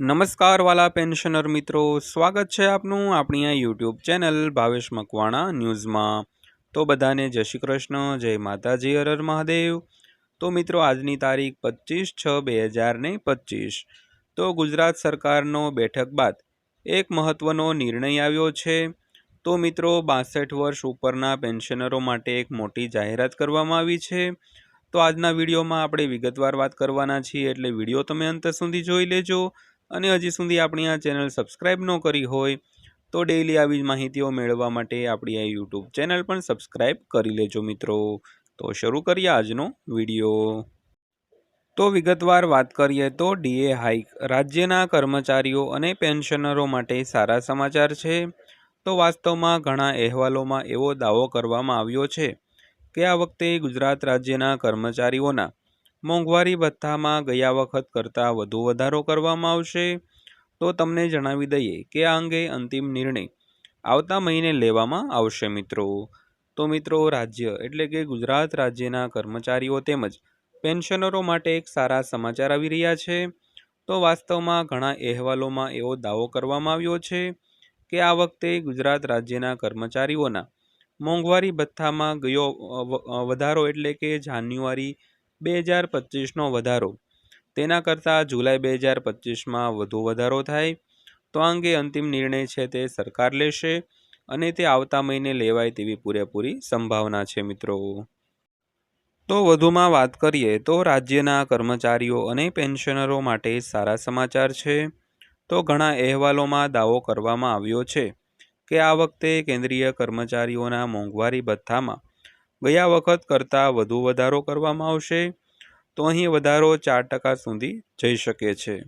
નમસ્કાર વાલા પેન્શનર મિત્રો, સ્વાગત છે આપનું આપણી આ યુટ્યુબ ચેનલ ભાવેશ મકવાણા ન્યૂઝમાં. તો બધાને જય શ્રી કૃષ્ણ, જય માતાજી હરર મહાદેવ. તો મિત્રો, આજની તારીખ પચીસ છ બે હજાર ને પચીસ. તો ગુજરાત સરકારનો બેઠક બાદ એક મહત્ત્વનો નિર્ણય આવ્યો છે. તો મિત્રો, બાસઠ વર્ષ ઉપરના પેન્શનરો માટે એક મોટી જાહેરાત કરવામાં આવી છે. તો આજના વિડીયોમાં આપણે વિગતવાર વાત કરવાના છીએ, એટલે વીડિયો તમે અંત સુધી જોઈ લેજો. અને હજી સુધી આપણી આ ચેનલ સબસ્ક્રાઈબ ન કરી હોય તો ડેઈલી આવી જ માહિતીઓ મેળવવા માટે આપણી આ યુટ્યુબ ચેનલ પણ સબસ્ક્રાઈબ કરી લેજો મિત્રો. તો શરૂ કરીએ આજનો વીડિયો. તો વિગતવાર વાત કરીએ તો ડીએ હાઇક, રાજ્યના કર્મચારીઓ અને પેન્શનરો માટે સારા સમાચાર છે. તો વાસ્તવમાં ઘણા અહેવાલોમાં એવો દાવો કરવામાં આવ્યો છે કે આ વખતે ગુજરાત રાજ્યના કર્મચારીઓના મોંઘવારી ભથ્થામાં ગયા વખત કરતાં વધુ વધારો કરવામાં આવશે? તો તમને જણાવી દઈએ કે આ અંગે અંતિમ નિર્ણય આવતા મહિને લેવામાં આવશે મિત્રો. તો મિત્રો, રાજ્ય એટલે કે ગુજરાત રાજ્યના કર્મચારીઓ તેમજ પેન્શનરો માટે એક સારા સમાચાર આવી રહ્યા છે. તો વાસ્તવમાં ઘણા અહેવાલોમાં એવો દાવો કરવામાં આવ્યો છે કે આ વખતે ગુજરાત રાજ્યના કર્મચારીઓના મોંઘવારી ભથ્થામાં ગયો વધારો એટલે કે જાન્યુઆરી બે હજાર પચીસનો વધારો. તેના કરતાં જુલાઈ બે હજાર પચીસમાં વધુ વધારો થાય. તો આ અંગે અંતિમ નિર્ણય છે તે સરકાર લેશે અને તે આવતા મહિને લેવાય તેવી પૂરેપૂરી સંભાવના છે મિત્રો. તો વધુમાં વાત કરીએ તો રાજ્યના કર્મચારીઓ અને પેન્શનરો માટે સારા સમાચાર છે. તો ઘણા અહેવાલોમાં દાવો કરવામાં આવ્યો છે કે આ વખતે કેન્દ્રીય કર્મચારીઓના મોંઘવારી ભથ્થામાં ગયા વખત કરતાં વધુ વધારો કરવામાં આવશે, તો અહીં વધારો ચાર ટકા સુધી જઈ શકે છે.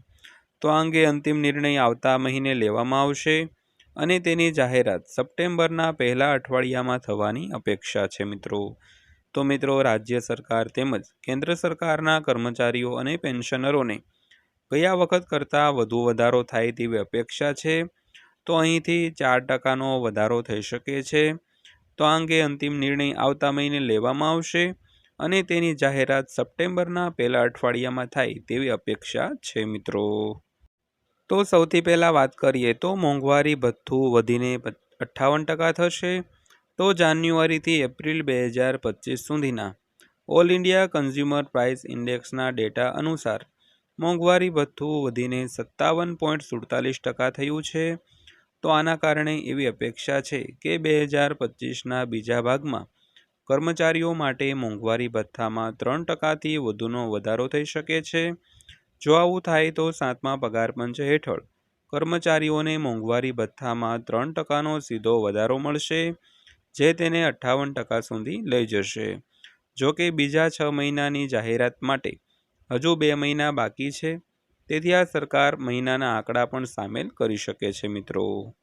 તો આ અંગે અંતિમ નિર્ણય આવતા મહિને લેવામાં આવશે અને તેની જાહેરાત સપ્ટેમ્બરના પહેલા અઠવાડિયામાં થવાની અપેક્ષા છે મિત્રો. તો મિત્રો, રાજ્ય સરકાર તેમજ કેન્દ્ર સરકારના કર્મચારીઓ અને પેન્શનરોને ગયા વખત કરતાં વધુ વધારો થાય તેવી અપેક્ષા છે, તો અહીંથી ચાર ટકાનો વધારો થઈ શકે છે. તો આ અંગે અંતિમ નિર્ણય આવતા મહિને લેવામાં આવશે અને તેની જાહેરાત સપ્ટેમ્બરના પહેલા અઠવાડિયામાં થાય તેવી અપેક્ષા છે, મિત્રો. તો સૌથી પહેલાં વાત કરીએ તો મોંઘવારી ભથ્થું વધીને અઠ્ઠાવન ટકા થશે. તો જાન્યુઆરીથી એપ્રિલ બે હજાર પચીસ સુધીના ઓલ ઇન્ડિયા કન્ઝ્યુમર પ્રાઇસ ઇન્ડેક્સના ડેટા અનુસાર મોંઘવારી ભથ્થું વધીને સત્તાવન પોઈન્ટ સુડતાલીસ ટકા થયું છે. તો આના કારણે એવી અપેક્ષા છે કે બે હજાર પચીસના બીજા ભાગમાં કર્મચારીઓ માટે મોંઘવારી ભથ્થામાં ત્રણ ટકાથી વધુનો વધારો થઈ શકે છે. જો આવું થાય તો સાતમા પગારપંચ હેઠળ કર્મચારીઓને મોંઘવારી ભથ્થામાં ત્રણ ટકાનો સીધો વધારો મળશે, જે તેને અઠ્ઠાવન ટકા સુધી લઈ જશે. જો કે બીજા છ મહિનાની જાહેરાત માટે હજુ બે મહિના બાકી છે. તેથી આ સરકાર મહિનાના આંકડા પણ સામેલ કરી શકે છે મિત્રો.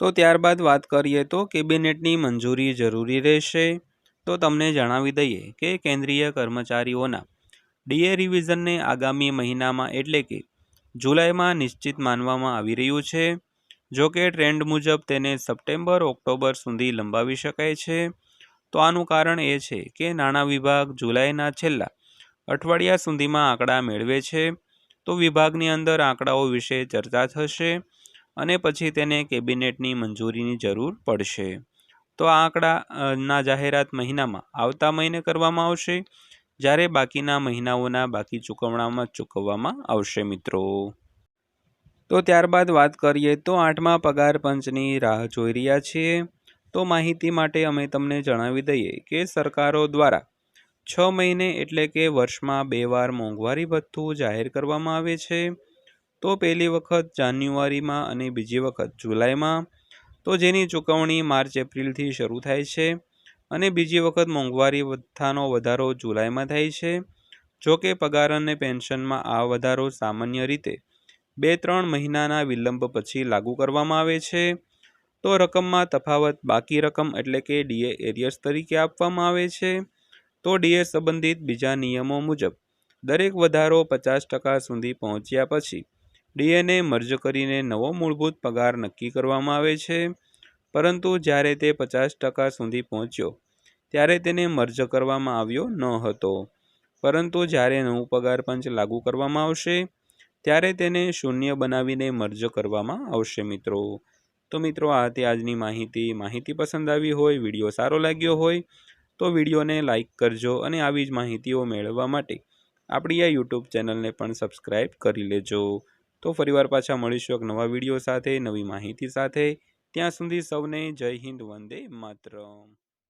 તો ત્યારબાદ વાત કરીએ તો કેબિનેટની મંજૂરી જરૂરી રહેશે. તો તમને જણાવી દઈએ કે કેન્દ્રીય કર્મચારીઓના ડીએ રિવિઝનને આગામી મહિનામાં એટલે કે જુલાઈમાં નિશ્ચિત માનવામાં આવી રહ્યું છે. જો કે ટ્રેન્ડ મુજબ તેને સપ્ટેમ્બર, ઓક્ટોબર સુધી લંબાવી શકાય છે. તો આનું કારણ એ છે કે નાણાં વિભાગ જુલાઈના છેલ્લા અઠવાડિયા સુધીમાં આંકડા મેળવે છે. તો વિભાગની અંદર આંકડાઓ વિશે ચર્ચા થશે અને પછી તેને કેબિનેટની મંજૂરીની જરૂર પડશે. તો આ આંકડાના જાહેરાત મહિનામાં આવતા મહિને કરવામાં આવશે. જ્યારે બાકીના મહિનાઓના બાકી ચૂકવણામાં ચૂકવવામાં આવશે મિત્રો. તો ત્યારબાદ વાત કરીએ તો આઠમા પગાર પંચની રાહ જોઈ રહ્યા છીએ. તો માહિતી માટે અમે તમને જણાવી દઈએ કે સરકારો દ્વારા છ મહિને એટલે કે વર્ષમાં બે વાર મોંઘવારી ભથ્થું જાહેર કરવામાં આવે છે. તો પહેલી વખત જાન્યુઆરીમાં અને બીજી વખત જુલાઈમાં. તો જેની ચૂકવણી માર્ચ, એપ્રિલથી શરૂ થાય છે અને બીજી વખત મોંઘવારી ભથ્થાનો વધારો જુલાઈમાં થાય છે. જો કે પગાર અને પેન્શનમાં આ વધારો સામાન્ય રીતે બે ત્રણ મહિનાના વિલંબ પછી લાગુ કરવામાં આવે છે. તો રકમમાં તફાવત બાકી રકમ એટલે કે ડીએ એરિયર્સ તરીકે આપવામાં આવે છે. તો ડીએ સંબંધિત બીજા નિયમો મુજબ, દરેક વધારો પચાસ ટકા સુધી પહોંચ્યા પછી ડીએને મર્જ કરીને નવો મૂળભૂત પગાર નક્કી કરવામાં આવે છે. પરંતુ જ્યારે તે પચાસ ટકા સુધી પહોંચ્યો, ત્યારે તેને મર્જ કરવામાં આવ્યો ન હતો. પરંતુ જ્યારે નવું પગાર પંચ લાગુ કરવામાં આવશે, ત્યારે તેને શૂન્ય બનાવીને મર્જ કરવામાં આવશે મિત્રો. તો મિત્રો, આ હતી આજની માહિતી. માહિતી પસંદ આવી હોય, વીડિયો સારો લાગ્યો હોય તો વિડીયોને લાઇક કરજો અને આવી જ માહિતીઓ મેળવવા માટે આપણી આ યુટ્યુબ ચેનલને પણ સબસ્ક્રાઈબ કરી લેજો. તો ફરીવાર પાછા મળીશું એક નવા વીડિયો સાથે, નવી માહિતી સાથે. ત્યાં સુધી સૌને જય હિન્દ, વંદે માતરમ.